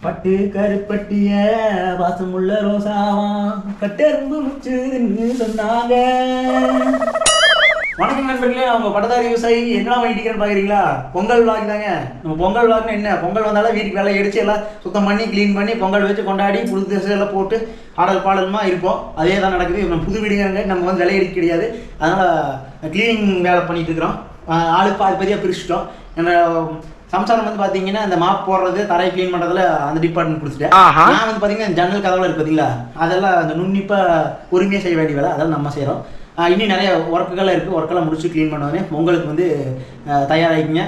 பட்டு கருப்பட்டிய வாசமுள்ள ரோசாவா? கட்டெரும்பு முச்சுன்னு சொன்னாங்க. வணக்கம் நண்பர்களே அவங்க பட்டதாரி விவசாயி என்ன வாங்கிட்டு பாக்குறீங்களா? பொங்கல் விளாக் தாங்க. நம்ம பொங்கல் விளாக்னு என்ன? பொங்கல் வந்தாலும் வீட்டுக்கு வேலை எடுத்து எல்லாம் சுத்தம் பண்ணி க்ளீன் பண்ணி பொங்கல் வச்சு கொண்டாடி புது ட்ரெஸ் எல்லாம் போட்டு ஆடல் பாடலுமா இருப்போம். அதே தான் நடக்குது. நம்ம புது வீடுங்க நம்ம வந்து விலை எடுக்க கிடையாது. அதனால் க்ளீனிங் வேலை பண்ணிட்டு இருக்கிறோம். ஆஹ் ஆளுக்கு பாதி பதியாக பிரிச்சுட்டோம். என்ன சம்சாரம் வந்து பாத்தீங்கன்னா இந்த மாப் போடுறது தரை க்ளீன் பண்றதுல அந்த டிபார்ட்மெண்ட் கொடுத்துட்டேன். நான் வந்து பாத்தீங்கன்னா ஜன்னல் கதவுல இருக்கு பாத்தீங்களா? அதெல்லாம் அந்த நுண்ணிப்பா உரிமையாக செய்ய வேண்டிய வேலை. அதெல்லாம் நம்ம செய்றோம். ஆஹ் இன்னும் நிறைய ஒர்க்குகள் இருக்குது ஒர்க்கெல்லாம் முடிச்சு க்ளீன் பண்ணுவாங்க பொங்கலுக்கு வந்து தயாராகிங்க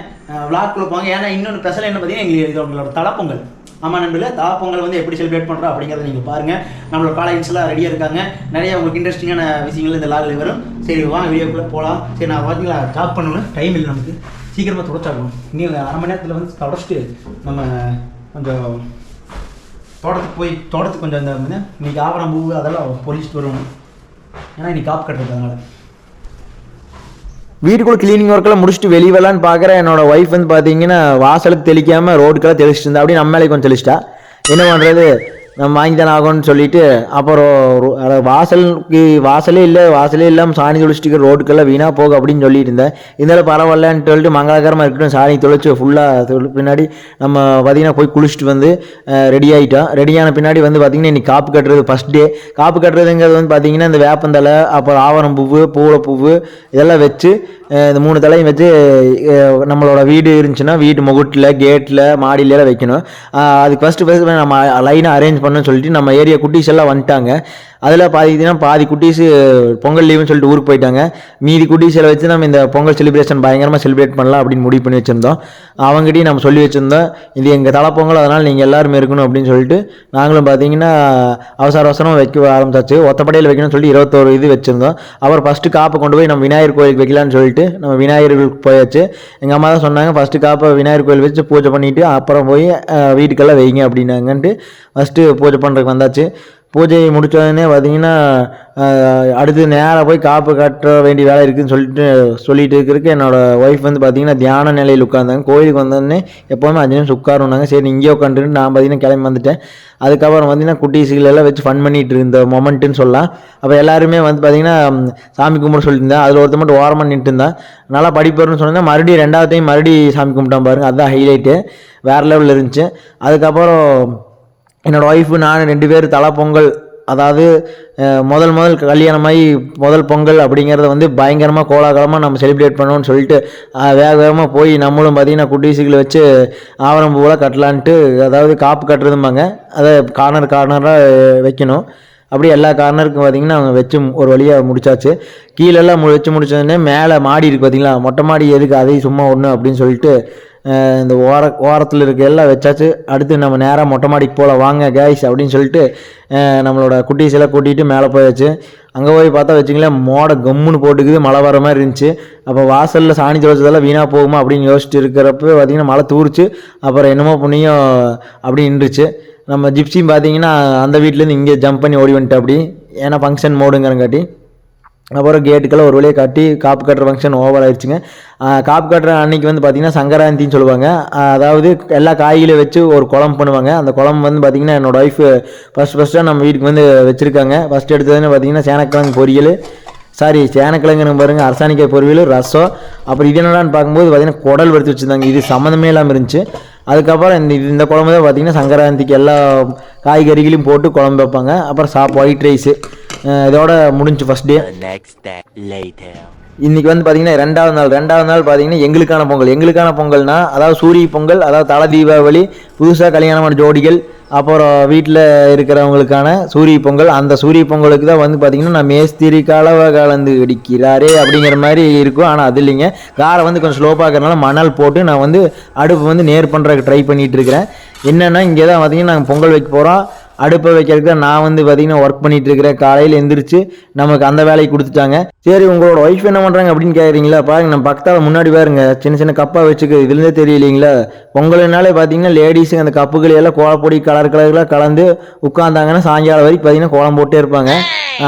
விளாக்குள்ள போங்க. ஏன்னா இன்னொன்று ஸ்பெஷல் என்ன பார்த்தீங்கன்னா எங்களுக்கு உங்களோட தலைப்பொங்கல். ஆமாம் நண்பர்களே தலைப்பொங்கல் வந்து எப்படி செலிப்ரேட் பண்ணுறோம் அப்படிங்கிறத நீங்கள் பாருங்கள் நம்மளோட காலேஜ்ஸ்லாம் ரெடியாக இருக்காங்க. நிறைய உங்களுக்கு இன்ட்ரெஸ்டிங்கான விஷயங்கள் இந்த லாகில் வரும். சரி வாங்க வீடியோக்குள்ளே போகலாம் சரி நான் பார்த்தீங்களா ஜாப் பண்ணணும் டைம் இல்லை நமக்கு. சீக்கிரமாக தொடச்சாகணும். இன்னும் அரை மணி நேரத்தில் வந்து தொடச்சிட்டு நம்ம கொஞ்சம் தோட்டத்துக்கு போய் தோட்டத்துக்கு கொஞ்சம் இந்த இன்றைக்கி இன்னைக்கு ஆவரம் பூ அதெல்லாம் பொறிச்சிட்டு வருவோம். ஏன்னா இன்னைக்கு காப்பு கட்டுறது வீட்டுக்குள்ளே வீட்டுக்குள்ள கிளீனிங் ஒர்க்கெல்லாம் முடிச்சுட்டு வெளியே வரலான்னு பார்க்குறேன் என்னோட ஒய்ஃப் வந்து பார்த்தீங்கன்னா வாசலுக்கு தெளிக்காமல் ரோடுக்கெல்லாம் தெளிச்சிட்டு இருந்தா அப்படியே நம்ம மேலே கொஞ்சம் தெளிச்சிட்டா. என்ன பண்ணுறது நம்ம வாங்கி தானே ஆகணும்னு சொல்லிட்டு அப்புறம் ரோ- அதாவது வாசலுக்கு வாசலே இல்லை வாசலே இல்லாமல் சாணி தொளிச்சிட்டு ரோட்டுக்கெல்லாம் வீணாக போகும் அப்படின்னு சொல்லிட்டு இருந்தேன். இருந்தாலும் பரவாயில்லன்னு சொல்லிட்டு மங்களகரமாக இருக்கட்டும் சாணி தொளிச்சு ஃபுல்லாக பின்னாடி நம்ம பார்த்தீங்கன்னா போய் குளிச்சுட்டு வந்து ரெடி ஆகிட்டோம் ரெடியான பின்னாடி வந்து பார்த்தீங்கன்னா இன்றைக்கி காப்பு கட்டுறது ஃபஸ்ட் டே காப்பு கட்டுறதுங்கிறது வந்து பார்த்திங்கன்னா இந்த வேப்பந்தலை அப்புறம் ஆவரம் பூவு பூவை பூவு இதெல்லாம் வச்சு இந்த மூணு தலையும் வச்சு நம்மளோட வீடு இருந்துச்சுன்னா வீட்டு முகுட்டில் கேட்டில் மாடியிலலாம் வைக்கணும். அதுக்கு ஃபஸ்ட்டு ஃபஸ்ட்டு நம்ம லைனாக அரேஞ்ச் பண்ணணும்னு சொல்லிட்டு நம்ம ஏரியா குட்டீஸ் எல்லாம் வந்துட்டாங்க. அதில் பார்த்தீங்கன்னா பாதி குட்டீஸு பொங்கல் லீவுன்னு சொல்லிட்டு ஊருக்கு போயிட்டாங்க. மீதி குட்டீஸில் வச்சு நம்ம இந்த பொங்கல் செலிப்ரேஷன் பயங்கரமாக செலிப்ரேட் பண்ணலாம் அப்படின்னு முடிவு பண்ணி வச்சுருந்தோம். அவங்ககிட்டையும் நம்ம சொல்லி வச்சுருந்தோம். இது எங்கள் தலை பொங்கல் அதனால் நீங்கள் எல்லாருமே இருக்கணும் அப்படின்னு சொல்லிட்டு நாங்களும் பார்த்தீங்கன்னா அவசர அவசரம் வைக்க ஆரம்பிச்சாச்சு. ஒத்தப்படையில் வைக்கணும்னு சொல்லிட்டு இருபத்தோரு இது வச்சுருந்தோம். அப்புறம் ஃபஸ்ட்டு காப்பை கொண்டு போய் நம்ம விநாயகர் கோயிலுக்கு வைக்கலாம்னு சொல்லிட்டு நம்ம விநாயகருக்கு போயாச்சு. எங்கள் அம்மா தான் சொன்னாங்க ஃபஸ்ட்டு காப்பை விநாயகர் கோயில் வச்சு பூஜை பண்ணிவிட்டு அப்புறம் போய் வீட்டுக்கெல்லாம் வைங்க அப்படின்னாங்கன்ட்டு ஃபஸ்ட்டு பூஜை பண்ணுறதுக்கு வந்தாச்சு. பூஜையை முடித்தோடனே உடனே பார்த்தீங்கன்னா அடுத்து நேராக போய் காப்பு கட்ட வேண்டிய வேலை இருக்குதுன்னு சொல்லிட்டு சொல்லிட்டு இருக்கிறதுக்கு என்னோடய ஒய்ஃப் வந்து பார்த்தீங்கன்னா தியான நிலையில் உட்காந்தாங்க கோயிலுக்கு வந்தோடனே எப்போவுமே அஞ்சு நிமிஷம் உட்காருனாங்க சரி இங்கேயே உட்காந்துட்டு நான் பார்த்தீங்கன்னா கிளம்பி வந்துட்டேன். அதுக்கப்புறம் பார்த்தீங்கன்னா குட்டீஸுகள் எல்லாம் வச்சு ஃபன் பண்ணிட்டு இருந்த மொமெண்ட்டுன்னு சொல்லலாம். அப்போ எல்லாருமே வந்து பார்த்தீங்கன்னா சாமி கும்பிட சொல்லியிருந்தேன் அதில் ஒருத்தர் மட்டும் ஓரமாக நின்றுட்டு இருந்தான். நல்லா படிப்பாருன்னு சொன்னால் மறுபடியும் ரெண்டாவது டைம் மறுபடியும் சாமி கும்பிட்டான் பாருங்கள் அதுதான் ஹைலைட்டு வேறு லெவலில் இருந்துச்சு. அதுக்கப்புறம் என்னோடய ஒய்ஃபு நான் ரெண்டு பேர் தலை பொங்கல் அதாவது முதல் முதல் கல்யாணமாகி முதல் பொங்கல் அப்படிங்கிறத வந்து பயங்கரமாக கோலாகலமாக நம்ம செலிப்ரேட் பண்ணுவோம்னு சொல்லிட்டு வேக வேகமாக போய் நம்மளும் பார்த்திங்கன்னா குட்டீஸுகளை வச்சு ஆவரம் பூவெல்லாம் கட்டலான்ட்டு அதாவது காப்பு கட்டுறதும்பாங்க. அதை கார்னர் கார்னராக வைக்கணும். அப்படியே எல்லா கார்னருக்கும் பார்த்திங்கன்னா அவங்க வச்சு ஒரு வழியாக முடிச்சாச்சு. கீழெல்லாம் மு வச்சு முடிச்சோடனே மேலே மாடி இருக்குது பார்த்தீங்களா மொட்டை மாடி எதுக்கு? அதையும் சும்மா ஒன்று அப்படின்னு சொல்லிட்டு இந்த ஓர ஓரத்தில் இருக்க எல்லாம் வச்சாச்சு. அடுத்து நம்ம நேராக மொட்டை மாடிக்கு போகலாம் வாங்க கேஸ் அப்படின்னு சொல்லிட்டு நம்மளோட குட்டீஸ் எல்லாம் கூட்டிகிட்டு மேலே போயாச்சு. அங்கே போய் பார்த்தா வச்சுங்களேன் மோட கம்முன்னு போட்டுக்குது. மழை வர மாதிரி இருந்துச்சு. அப்போ வாசலில் சாணி துவைச்சதெல்லாம் வீணாக போகுமா அப்படின்னு யோசிச்சுட்டு இருக்கிறப்ப பார்த்தீங்கன்னா மழை தூரிச்சு. அப்புறம் என்னமோ புண்ணியம் அப்படி நின்றுச்சு. நம்ம ஜிப்சியும் பார்த்தீங்கன்னா அந்த வீட்டிலேருந்து இங்கே ஜம்ப் பண்ணி ஓடி வந்துட்டு அப்படி ஏன்னா ஃபங்க்ஷன் மோடுங்கிறங்காட்டி அப்புறம் கேட்டுக்கெல்லாம் ஒரு வழியாக கட்டி காப்பு கட்டுற ஃபங்க்ஷன் ஓவர் ஆயிடுச்சுங்க. காப்பு கட்டுற அன்னைக்கு வந்து பார்த்திங்கன்னா சங்கராந்தின்னு சொல்லுவாங்க. அதாவது எல்லா காய்களையும் வச்சு ஒரு குழம்பு பண்ணுவாங்க. அந்த குழம்பு வந்து பார்த்திங்கன்னா என்னோடய ஒய்ஃபு ஃபஸ்ட் ஃபஸ்ட்டாக நம்ம வீட்டுக்கு வந்து வச்சுருக்காங்க. ஃபஸ்ட் எடுத்ததுன்னு பார்த்திங்கன்னா சேனக்கிழங்கு பொரியல். சாரி சேனக்கிழங்குன்னு பாருங்க. அரசாணிக்காய் பொரியல் ரசம். அப்புறம் இது என்னடான்னு பார்க்கும்போது பார்த்திங்கன்னா குடல் வறுத்து வச்சுருந்தாங்க. இது சம்மந்தமே இல்லாமல் இருந்துச்சு. அதுக்கப்புறம் இந்த இது இந்த குழம்பு தான் பார்த்தீங்கன்னா சங்கராந்திக்கு எல்லா காய்கறிகளையும் போட்டு குழம்பு வைப்பாங்க. அப்புறம் சாப் ஒயிட் ரைஸு இதோட முடிஞ்சு ஃபஸ்ட் டே. இன்னைக்கு வந்து பார்த்தீங்கன்னா ரெண்டாவது நாள். ரெண்டாவது நாள் பார்த்தீங்கன்னா எங்களுக்கான பொங்கல். எங்களுக்கான பொங்கல்னா அதாவது சூரிய பொங்கல் அதாவது தலை தீபாவளி புதுசாக கல்யாணமான ஜோடிகள் அப்புறம் வீட்டில் இருக்கிறவங்களுக்கான சூரிய பொங்கல். அந்த சூரிய பொங்கலுக்கு தான் வந்து பார்த்தீங்கன்னா நான் மேஸ்திரி கலவை கலந்து அடிக்கிறாரே அப்படிங்கிற மாதிரி இருக்கும். ஆனால் அது இல்லைங்க. காரை வந்து கொஞ்சம் ஸ்லோப்பாக இருக்கிறனால மணல் போட்டு நான் வந்து அடுப்பு வந்து நேர் பண்ணுறதுக்கு ட்ரை பண்ணிட்டு இருக்கிறேன். என்னென்னா இங்கே தான் பார்த்தீங்கன்னா நாங்கள் பொங்கல் வைக்க போகிறோம் அடுப்பை வைக்கிறதுக்கு தான் நான் வந்து பார்த்தீங்கன்னா ஒர்க் பண்ணிட்டு இருக்கிறேன் காலையில் எந்திரிச்சு நமக்கு அந்த வேலையை கொடுத்துட்டாங்க. சரி உங்களோட ஒய்ஃப் என்ன பண்ணுறாங்க அப்படின்னு கேட்குறீங்களா பாருங்க நம்ம பக்கத்தால் முன்னாடி பாருங்க. சின்ன சின்ன கப்பாக வச்சுக்கு இதுலேருந்தே தெரியலீங்களா? பொங்கல்னாலே பார்த்தீங்கன்னா லேடிஸுங்க அந்த கப்புகளை எல்லாம் கோலப்பொடி கலர் கலர்களாக கலந்து உட்காந்தாங்கன்னா சாயங்காலம் வரைக்கும் பார்த்தீங்கன்னா கோலம் போட்டே இருப்பாங்க.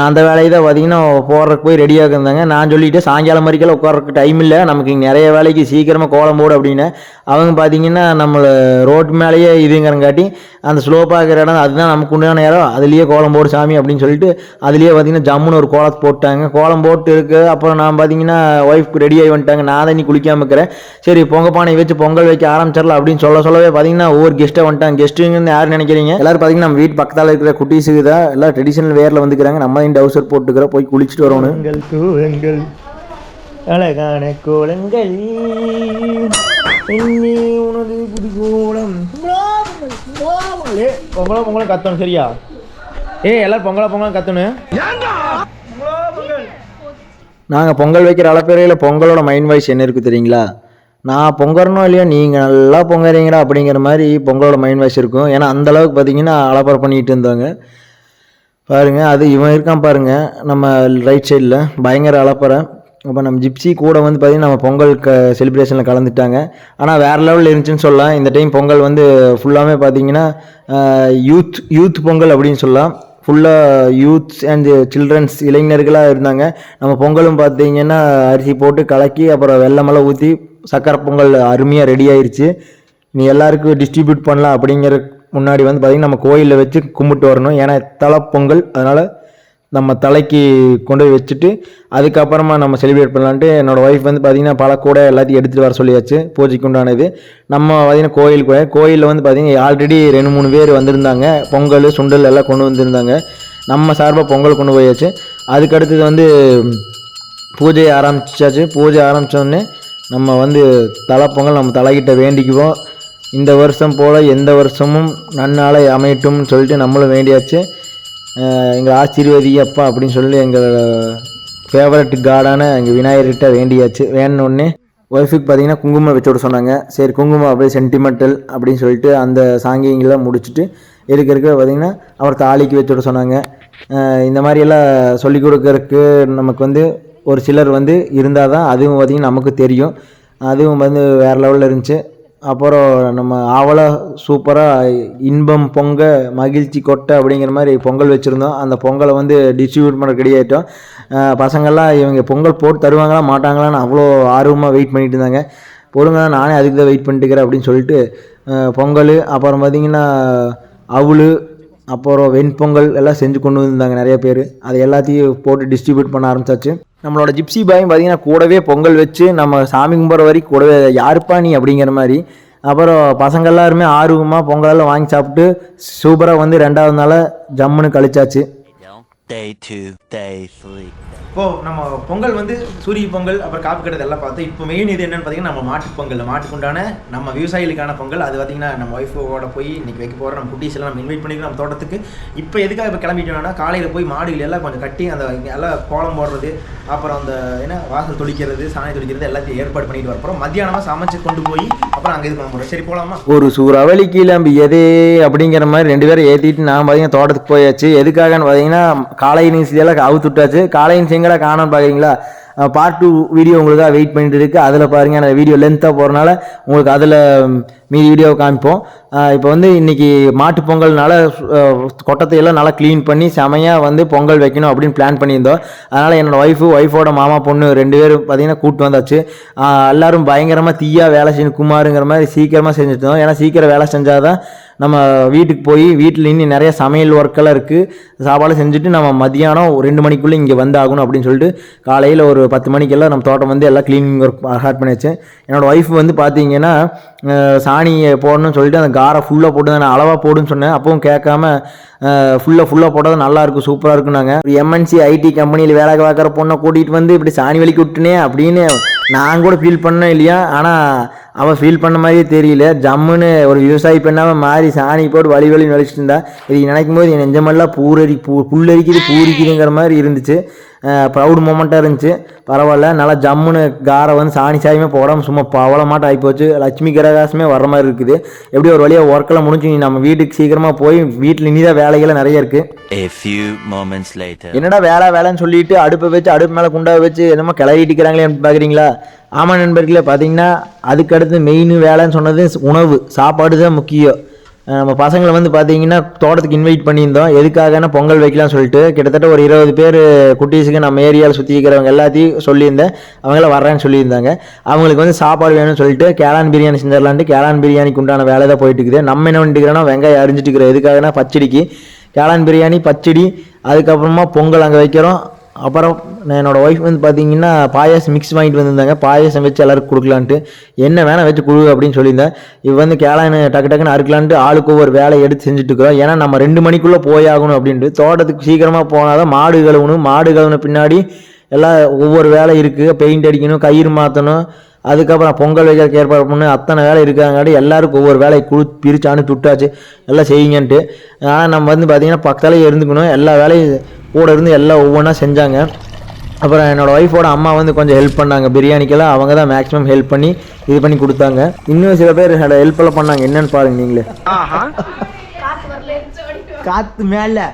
அந்த வேலையை தான் பார்த்தீங்கன்னா போடுறதுக்கு போய் ரெடியாக இருந்தாங்க நான் சொல்லிவிட்டு சாயங்காலம் வரைக்கும் உட்காரக்கு டைம் இல்லை. நமக்கு இங்கே நிறைய வேலைக்கு சீக்கிரமாக கோலம் போடு அப்படின்னு. அவங்க பார்த்தீங்கன்னா நம்மளை ரோட்டு மேலேயே இதுங்கிறங்காட்டி அந்த ஸ்லோப்பாக இருக்கிற இடம் அதுதான் நமக்கு உண்டான இடம். அதுலேயே கோலம் போடு சாமி அப்படின்னு சொல்லிட்டு அதுலேயே பார்த்தீங்கன்னா ஜம்முன்னு ஒரு கோலத்தை போட்டாங்க. கோலம் போட்டு இருக்கு. அப்புறம் நான் பார்த்தீங்கன்னா ஒய்ஃப்க்கு ரெடி ஆகி வந்துட்டாங்க. நான் தான் நீ குளிக்காமல் இருக்கிறேன். சரி பொங்க பானை வச்சு பொங்கல் வைக்க ஆரம்பிச்சிடலாம் அப்படின்னு சொல்ல சொல்லவே பார்த்தீங்கன்னா ஒவ்வொரு கெஸ்ட்டாக வந்துட்டாங்க. கெஸ்ட்டுங்கன்னு யார் நினைக்கிறீங்க? எல்லோரும் பார்த்தீங்கன்னா நம்ம வீட்டு பக்கத்தில் இருக்கிற குட்டீஸுக்கு தான் எல்லாம் ட்ரெடிஷனல் வேரில் வந்துக்கிறாங்க. நம்ம தான் டவுசர் போட்டுக்கிறோம் போய் குளிச்சுட்டு வரணும். கூலங்கள் அழகான கோலங்கள் உனது புது கோலம் பொங்கலா பொங்கலாம் கத்தணும் சரியா? ஏ எல்லாரும் பொங்கலா பொங்கலாம் கத்தணும். நாங்கள் பொங்கல் வைக்கிற அளப்பேரையில் பொங்கலோட மைண்ட் வாய்ஸ் என்ன இருக்குது தெரியுங்களா? நான் பொங்கறனோ இல்லையோ நீங்கள் நல்லா பொங்கறீங்கடா அப்படிங்கிற மாதிரி பொங்கலோட மைண்ட் வாய்ஸ் இருக்கும். ஏன்னா அந்த அளவுக்கு பார்த்தீங்கன்னா அலப்பறை பண்ணிட்டு இருந்தாங்க பாருங்கள் அது இவன் இருக்கான் பாருங்கள் நம்ம ரைட் சைடில் பயங்கர அலப்பறை. அப்போ நம்ம ஜிப்சி கூட வந்து பார்த்தீங்கன்னா நம்ம பொங்கல் க செலிப்ரேஷனில் கலந்துட்டாங்க. ஆனால் வேறு லெவலில் இருந்துச்சுன்னு சொல்லலாம். இந்த டைம் பொங்கல் வந்து ஃபுல்லாமே பார்த்தீங்கன்னா யூத் யூத் பொங்கல் அப்படின்னு சொல்லலாம். ஃபுல்லாக யூத்ஸ் அண்ட் சில்ட்ரன்ஸ் இளைஞர்களாக இருந்தாங்க. நம்ம பொங்கலும் பார்த்தீங்கன்னா அரிசி போட்டு கலக்கி அப்புறம் வெள்ளமெல்லாம் ஊற்றி சக்கரை பொங்கல் அருமையாக ரெடி ஆயிடுச்சு நீ எல்லாருக்கும் டிஸ்ட்ரிபியூட் பண்ணலாம் அப்படிங்கிற முன்னாடி வந்து பார்த்திங்கன்னா நம்ம கோயிலில் வச்சு கும்பிட்டு வரணும். ஏன்னா தலை பொங்கல் அதனால் நம்ம தலைக்கு கொண்டு போய் வச்சுட்டு அதுக்கப்புறமா நம்ம செலிப்ரேட் பண்ணலான்ட்டு என்னோடய ஒய்ஃப் வந்து பார்த்திங்கன்னா பல கூட எல்லாத்தையும் எடுத்துகிட்டு வர சொல்லியாச்சு பூஜைக்கு உண்டானது. நம்ம பார்த்திங்கன்னா கோயிலுக்கு போய் கோயிலில் வந்து பார்த்திங்கன்னா ஆல்ரெடி ரெண்டு மூணு பேர் வந்திருந்தாங்க. பொங்கல் சுண்டல் எல்லாம் கொண்டு வந்திருந்தாங்க. நம்ம சார்பாக பொங்கல் கொண்டு போயாச்சு. அதுக்கடுத்தது வந்து பூஜை ஆரம்பிச்சாச்சு. பூஜை ஆரம்பித்தோடனே நம்ம வந்து தலை பொங்கல் நம்ம தலைக்கிட்ட வேண்டிக்குவோம். இந்த வருஷம் போல் எந்த வருஷமும் நன்னாளை அமையட்டும்னு சொல்லிட்டு நம்மளும் வேண்டியாச்சு. எங்கள் எங்களை ஆசீர்வதி அப்பா அப்படின்னு சொல்லி எங்கள் ஃபேவரட் காடான எங்கள் விநாயகர்கிட்ட வேண்டியாச்சு. வேணுன்னே ஒய்ஃபுக்கு பார்த்தீங்கன்னா குங்குமம் வச்சு விட சொன்னாங்க. சரி குங்குமம் அப்படியே சென்டிமெண்டல் அப்படின்னு சொல்லிட்டு அந்த சாங்கியங்களாம் முடிச்சுட்டு இருக்க இருக்க பார்த்தீங்கன்னா அவர் தாலிக்கு வச்சு விட சொன்னாங்க. இந்த மாதிரியெல்லாம் சொல்லி கொடுக்கறக்கு நமக்கு வந்து ஒரு சிலர் வந்து இருந்தால் தான் அதுவும் பார்த்திங்கன்னா நமக்கு தெரியும். அதுவும் வந்து வேறு லெவலில் இருந்துச்சு. அப்புறம் நம்ம ஆவலாக சூப்பராக இன்பம் பொங்க மகிழ்ச்சி கொட்டை அப்படிங்கிற மாதிரி பொங்கல் வச்சுருந்தோம். அந்த பொங்கலை வந்து டிஸ்ட்ரிபியூட் பண்ண ரெடி ஆகிட்டோம் பசங்கள்லாம் இவங்க பொங்கல் போட்டு தருவாங்களா மாட்டாங்களான்னு அவ்வளோ ஆர்வமாக வெயிட் பண்ணிட்டு இருந்தாங்க. பொறுங்க நானே அதுக்கு தான் வெயிட் பண்ணிட்டுக்கிறேன் அப்படின்னு சொல்லிட்டு பொங்கல் அப்புறம் பார்த்திங்கன்னா அவள் அப்புறம் வெண்பொங்கல் எல்லாம் செஞ்சு கொண்டு வந்திருந்தாங்க நிறைய பேர். அதை எல்லாத்தையும் போட்டு டிஸ்ட்ரிபியூட் பண்ண ஆரம்பிச்சாச்சு. நம்மளோட ஜிப்சி பாயும் பார்த்திங்கன்னா கூடவே பொங்கல் வச்சு நம்ம சாமி கும்பிட்ற வரைக்கும் கூடவே யாருப்பா நீ அப்படிங்கிற மாதிரி. அப்புறம் பசங்க எல்லாருமே ஆர்வமாக பொங்கலெல்லாம் வாங்கி சாப்பிட்டு சூப்பராக வந்து ரெண்டாவது நாளாக ஜம்முன்னு கழிச்சாச்சு. இப்போது இப்போ நம்ம பொங்கல் வந்து சூரிய பொங்கல் அப்புறம் காப்பு கட்டது எல்லாம் பார்த்தோம் இப்போ மெயின் இது என்னன்னு பார்த்தீங்கன்னா நம்ம மாட்டு பொங்கல். மாட்டுக்குண்டான நம்ம விவசாயிகளுக்கான பொங்கல். அது பார்த்தீங்கன்னா நம்ம ஒய்ஃபோட போய் இன்னைக்கு வைக்க போகிற நம்ம குட்டீஸ் எல்லாம் நம்ம இன்வைட் பண்ணிக்கிறோம் நம்ம தோட்டத்துக்கு. இப்போ எதுக்காக இப்போ கிளம்பிட்டோம்னா காலையில் போய் மாடுகள் எல்லாம் கொஞ்சம் கட்டி அந்த எல்லாம் கோலம் போடுறது அப்புறம் அந்த என்ன வாசல் தொளிக்கிறது சாணி தொளிக்கிறது எல்லாத்தையும் ஏற்பாடு பண்ணிட்டு வரப்போகிறோம் மத்தியானமாக சமைச்சு கொண்டு போய் அப்புறம் அங்கே இது பண்ண போகிறோம் சரி போகலாமா ஒரு சூறாவளி கிளம்பி எது அப்படிங்கிற மாதிரி ரெண்டு பேரும் ஏற்றிட்டு நான் பார்த்தீங்கன்னா தோட்டத்துக்கு போயாச்சு. எதுக்காகன்னு பார்த்தீங்கன்னா காலை நீசியெல்லாம் அவுத்து விட்டாச்சு காலை நீசி எங்கடா காணோம்னு பார்க்குறீங்களா பார்ட் டூ வீடியோ உங்களுக்காக வெயிட் பண்ணிட்டு இருக்கு. அதில் பாருங்க அந்த வீடியோ லென்த்தாக போகிறனால உங்களுக்கு அதில் மீதி வீடியோவை காமிப்போம். இப்போ வந்து இன்றைக்கி மாட்டு பொங்கல்னால கொட்டத்தையெல்லாம் நல்லா க்ளீன் பண்ணி செமையாக வந்து பொங்கல் வைக்கணும் அப்படின்னு பிளான் பண்ணியிருந்தோம். அதனால் என்னோடய ஒய்ஃபு ஒய்ஃபோட மாமா பொண்ணு ரெண்டு பேரும் பார்த்தீங்கன்னா கூப்பிட்டு வந்தாச்சு. எல்லோரும் பயங்கரமாக தீயாக வேலை செஞ்சு குமாருங்கிற மாதிரி சீக்கிரமாக செஞ்சுட்டோம் ஏன்னா சீக்கிரம் வேலை செஞ்சால் தான் நம்ம வீட்டுக்கு போய் வீட்டில் இன்னும் நிறைய சமையல் ஒர்க்கெல்லாம் இருக்குது சாப்பாடு செஞ்சுட்டு நம்ம மதியானம் ரெண்டு மணிக்குள்ளே இங்கே வந்தாகணும் அப்படின்னு சொல்லிட்டு காலையில் ஒரு பத்து மணிக்கெல்லாம் நம்ம தோட்டம் வந்து எல்லாம் க்ளீனிங் ஒர்க் ஸ்டார்ட் பண்ணியாச்சு. என்னோடய ஒய்ஃப் வந்து பார்த்தீங்கன்னா சாணியை போடணும்னு சொல்லிட்டு அந்த காரை ஃபுல்லாக போட்டு நான் அளவாக போடுன்னு சொன்னேன். அப்பவும் கேட்காம ஃபுல்லாக ஃபுல்லாக போட்டால் நல்லாயிருக்கும் இருக்கும் சூப்பராக இருக்குனாங்க ஒரு எம்என்சி ஐடி கம்பெனியில் வேலை பார்க்குற பொண்ணை கூட்டிகிட்டு வந்து இப்படி சாணி வலிக்கு விட்டுனே அப்படின்னு நான் கூட ஃபீல் பண்ணேன் இல்லையா? ஆனால் அவன் ஃபீல் பண்ண மாதிரியே தெரியல. ஜம்முன்னு ஒரு விவசாயி பெண்ணாம மாறி சாணி போட்டு வழி வழி வலிச்சுட்டு இருந்தா இது நினைக்கும் போது என் நெஞ்சமெல்லாம் பூரரி பூ புல்லரிக்குது பூரிக்குதுங்கிற மாதிரி இருந்துச்சு. ப்ரௌட் மூமெண்ட்டாக இருந்துச்சு. பரவாயில்ல நல்லா ஜம்முன்னு காரை வந்து சாணி சாயமே போடாமல் சும்மா பவளமாட்டம் ஆகிப்போச்சு லட்சுமி கிரகாசமே வர மாதிரி இருக்குது. எப்படி ஒரு வழியாக ஒர்க்கெல்லாம் முடிஞ்சு நீ நம்ம வீட்டுக்கு சீக்கிரமாக போய் வீட்டில் இனிதான் வேலைகள்லாம் நிறைய இருக்குது. என்னடா வேலை வேலைன்னு சொல்லிட்டு அடுப்பை வச்சு அடுப்பு மேலே குண்டா வச்சு என்னமோ கிளறிட்டு இருக்கிறாங்களே பார்க்குறீங்களா ஆமாம் நண்பர்களே பார்த்தீங்கன்னா அதுக்கடுத்து மெயின் வேலைன்னு சொன்னது உணவு சாப்பாடு தான் முக்கியம். நம்ம பசங்களை வந்து பார்த்தீங்கன்னா தோட்டத்துக்கு இன்வைட் பண்ணியிருந்தோம். எதுக்காகனா பொங்கல் வைக்கலாம்னு சொல்லிட்டு கிட்டத்தட்ட ஒரு இருபது பேர் குட்டீஸுக்கு நம்ம ஏரியாவில் சுற்றி இருக்கிறவங்க எல்லாத்தையும் சொல்லியிருந்தேன். அவங்களாம் வர்றேன்னு சொல்லியிருந்தாங்க. அவங்களுக்கு வந்து சாப்பாடு வேணும்னு சொல்லிட்டு கேளான் பிரியாணி செஞ்சிடலான்ட்டு கேளான் பிரியாணிக்கு உண்டான வேலை தான் போயிட்டு இருக்குது நம்ம என்ன பண்ணிட்டுக்கிறோன்னா வெங்காயம் அரிஞ்சிட்டு இருக்கிறோம் எதுக்காகனா பச்சடிக்கு. கேளான் பிரியாணி பச்சடி அதுக்கப்புறமா பொங்கல் அங்கே வைக்கிறோம். அப்புறம் நான் ஒய்ஃப் வந்து பார்த்தீங்கன்னா பாயாசம் மிக்ஸ் வாங்கிட்டு வந்திருந்தாங்க. பாயாசம் வச்சு எல்லாருக்கும் கொடுக்கலான்ட்டு. என்ன வேணால் வச்சு கொடு அப்படின்னு சொல்லியிருந்தேன். இவ வந்து கேளான்னு டக்கு டக்குன்னு அறுக்கலான்ட்டு ஆளுக்கு ஒவ்வொரு வேலையை எடுத்து செஞ்சுட்டு இருக்கிறோம் ஏன்னா நம்ம ரெண்டு மணிக்குள்ளே போயாகணும் அப்படின்ட்டு. தோட்டத்துக்கு சீக்கிரமாக போனால் தான் மாடு கழுவணும். மாடு கழுவுன பின்னாடி எல்லாம் ஒவ்வொரு வேலை இருக்குது பெயிண்ட் அடிக்கணும் கயிறு மாற்றணும் அதுக்கப்புறம் பொங்கல் வைக்கிறதுக்கு ஏற்பாடு பண்ணு அத்தனை வேலை இருக்காங்காட்டி எல்லாருக்கும் ஒவ்வொரு வேலையை குழு பிரித்து துட்டாச்சு. எல்லாம் செய்யுங்கன்ட்டு. ஆனால் நம்ம வந்து பார்த்திங்கன்னா பக்கத்தாலே இருந்துக்கணும். எல்லா வேலையும் கூட இருந்து எல்லாம் ஒவ்வொன்றா செஞ்சாங்க. அப்புறம் என்னோடய ஒய்ஃபோட அம்மா வந்து கொஞ்சம் ஹெல்ப் பண்ணாங்க. பிரியாணிக்கெல்லாம் அவங்க தான் மேக்ஸிமம் ஹெல்ப் பண்ணி இது பண்ணி கொடுத்தாங்க. இன்னும் சில பேர் ஹெல்ப் எல்லாம் பண்ணாங்க. என்னன்னு பாருங்க நீங்களே. காற்று மேலே.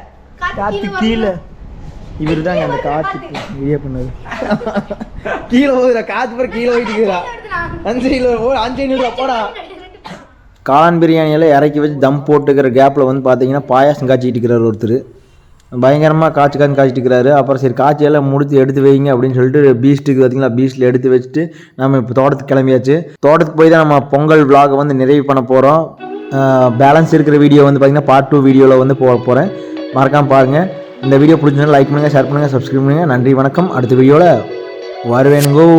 காற்று கீழே இவர் தாங்க அந்த காற்று வீடியோ பண்ணது. கீழே போகுதுடா. காற்று பிறகு கீழே போயிட்டு இருக்குதுடா அஞ்சு கிலோ போ அஞ்சு ஐநூறுரூவா போடா. காளான் பிரியாணியெல்லாம் இறக்கி வச்சு தம் போட்டுக்கிற கேப்பில் வந்து பார்த்தீங்கன்னா பாயாசம் காய்ச்சிட்டு இருக்கிறார் ஒருத்தர். பயங்கரமாக காய்ச்சி காய்ச்சி காய்ச்சிட்டு இருக்கிறாரு அப்புறம் சரி காய்ச்சியெல்லாம் முடித்து எடுத்து வைங்க அப்படின்னு சொல்லிட்டு பீஸ்ட்டுக்கு பார்த்தீங்களா பீஸ்ட்டில் எடுத்து வச்சுட்டு நம்ம இப்போ தோட்டத்துக்கு கிளம்பியாச்சு. தோட்டத்துக்கு போய் தான் நம்ம பொங்கல் vlog வந்து நிறைவு பண்ண போகிறோம் பேலன்ஸ் இருக்கிற வீடியோ வந்து பார்த்தீங்கன்னா பார்ட் டூ வீடியோவில் வந்து போக போகிறேன் மறக்காமல் பாருங்கள் இந்த வீடியோ பிடிச்சிருந்தா லைக் பண்ணுங்கள் ஷேர் பண்ணுங்கள் சப்ஸ்கிரைப் பண்ணுங்கள் நன்றி வணக்கம். அடுத்த வீடியோவில் வருவேனுங்கோ.